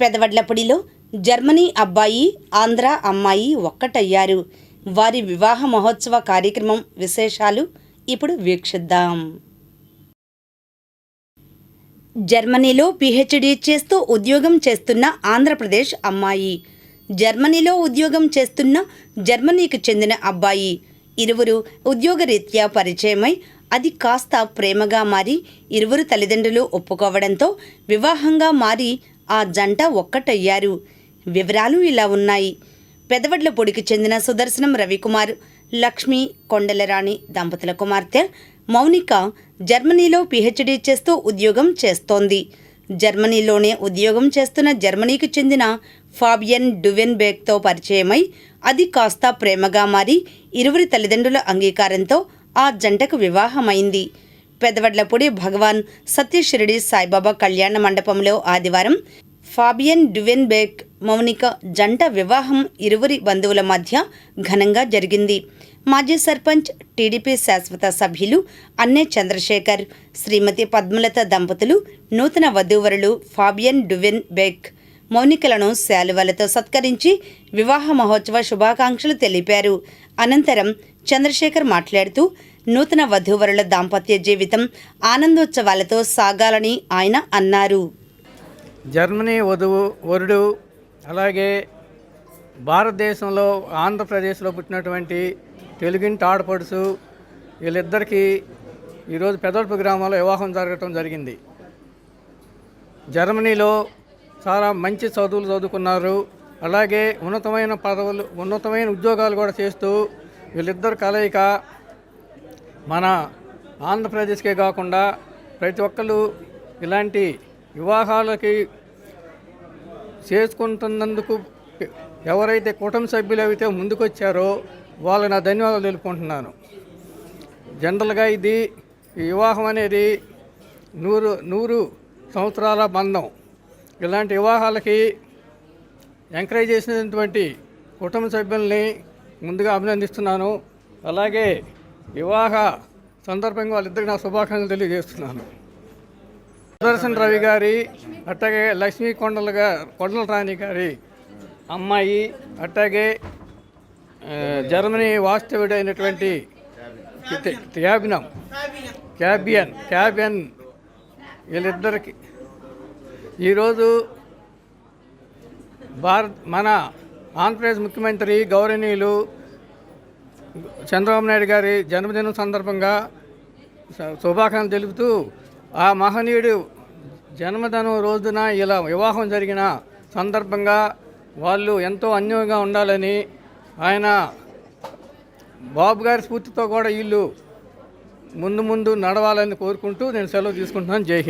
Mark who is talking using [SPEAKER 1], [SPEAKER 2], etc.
[SPEAKER 1] పెదవడ్లపూడిలో Germany అబ్బాయి ఆంధ్ర అమ్మాయి ఒక్కటయ్యారు. వారి వివాహ మహోత్సవ కార్యక్రమం విశేషాలు ఇప్పుడు వీక్షిద్దాం. జర్మనీలో పిహెచ్డి చేస్తూ ఉద్యోగం చేస్తున్న ఆంధ్రప్రదేశ్ అమ్మాయి. జర్మనీలో ఉద్యోగం చేస్తున్న జర్మనీకి చెందిన అబ్బాయి. ఇరువురు ఉద్యోగరీత్యా పరిచయమై అది కాస్త ప్రేమగా మారి ఇరువురు తల్లిదండ్రులు ఒప్పుకోవడంతో వివాహంగా మారి ఆ జంట ఒక్కటయ్యారు. వివరాలు ఇలా ఉన్నాయి. పెదవడ్లపొడికి చెందిన సుదర్శనం రవికుమార్ లక్ష్మి కొండలరాణి దంపతుల కుమార్తె మౌనిక జర్మనీలో పిహెచ్డీ చేస్తూ ఉద్యోగం చేస్తోంది. జర్మనీలోనే ఉద్యోగం చేస్తున్న జర్మనీకి చెందిన ఫాబియన్ డువెన్బేక్తో పరిచయమై అది కాస్త ప్రేమగా మారి ఇరువురి తల్లిదండ్రుల అంగీకారంతో ఆ జంటకు వివాహమైంది. పెదవడ్లపూడి భగవాన్ సత్యశిరిడి సాయిబాబా కళ్యాణ మండపంలో ఆదివారం ఫాబియన్ డువెన్బేక్ మౌనిక జంట వివాహం ఇరువురి బంధువుల మధ్య ఘనంగా జరిగింది. మాజీ సర్పంచ్ టీడీపీ శాశ్వత సభ్యులు అన్నే చంద్రశేఖర్ శ్రీమతి పద్మలత దంపతులు నూతన వధూవరులు ఫాబియన్ డువెన్ బేక్ మౌనికలను శాలువలతో సత్కరించి వివాహ మహోత్సవ శుభాకాంక్షలు తెలిపారు. అనంతరం చంద్రశేఖర్ మాట్లాడుతూ నూతన వధూవరుల దాంపత్య జీవితం ఆనందోత్సవాలతో సాగాలని ఆయన అన్నారు.
[SPEAKER 2] జర్మనీ వధువు వరుడు అలాగే భారతదేశంలో ఆంధ్రప్రదేశ్లో పుట్టినటువంటి తెలుగింటి ఆడపడుసు వీళ్ళిద్దరికీ ఈరోజు పెదల్పు గ్రామంలో వివాహం జరగటం జరిగింది. జర్మనీలో చాలా మంచి చదువులు చదువుకున్నారు. అలాగే ఉన్నతమైన పదవులు ఉన్నతమైన ఉద్యోగాలు కూడా చేస్తూ వీళ్ళిద్దరు కలయిక మన ఆంధ్రప్రదేశ్కే కాకుండా ప్రతి ఒక్కరు ఇలాంటి వివాహాలకి చేసుకుంటున్నందుకు ఎవరైతే కుటుంబ సభ్యులు అయితే ముందుకొచ్చారో వాళ్ళకి నా ధన్యవాదాలు తెలుపుకుంటున్నాను. జనరల్గా ఇది వివాహం అనేది నూరు నూరు సంవత్సరాల బంధం. ఇలాంటి వివాహాలకి ఎంకరేజ్ చేసినటువంటి కుటుంబ సభ్యుల్ని ముందుగా అభినందిస్తున్నాను. అలాగే వివాహ సందర్భంగా వాళ్ళిద్దరికి నా శుభాకాంక్షలు తెలియజేస్తున్నాను. సుదర్శన్ రవి గారి అట్లాగే లక్ష్మీ కొండల గారు కొండల రాణి గారి అమ్మాయి అట్లాగే జర్మనీ వాస్తవుడైనటువంటి క్యాబినం క్యాబియన్ క్యాబియన్ వీళ్ళిద్దరికి. ఈరోజు భారత్ మన ఆంధ్రప్రదేశ్ ముఖ్యమంత్రి గౌరవనీయులు చంద్రబాబు నాయుడు గారి జన్మదినం సందర్భంగా శ- శుభాకాంక్షలు తెలుపుతూ ఆ మహనీయుడు జన్మదినం రోజున ఇలా వివాహం జరిగిన సందర్భంగా వాళ్ళు ఎంతో అన్యోన్యంగా ఉండాలని ఆయన బాబు గారి స్ఫూర్తితో కూడా వీళ్ళు ముందు ముందు నడవాలని కోరుకుంటూ నేను సెలవు తీసుకుంటున్నాను. జై హింద్.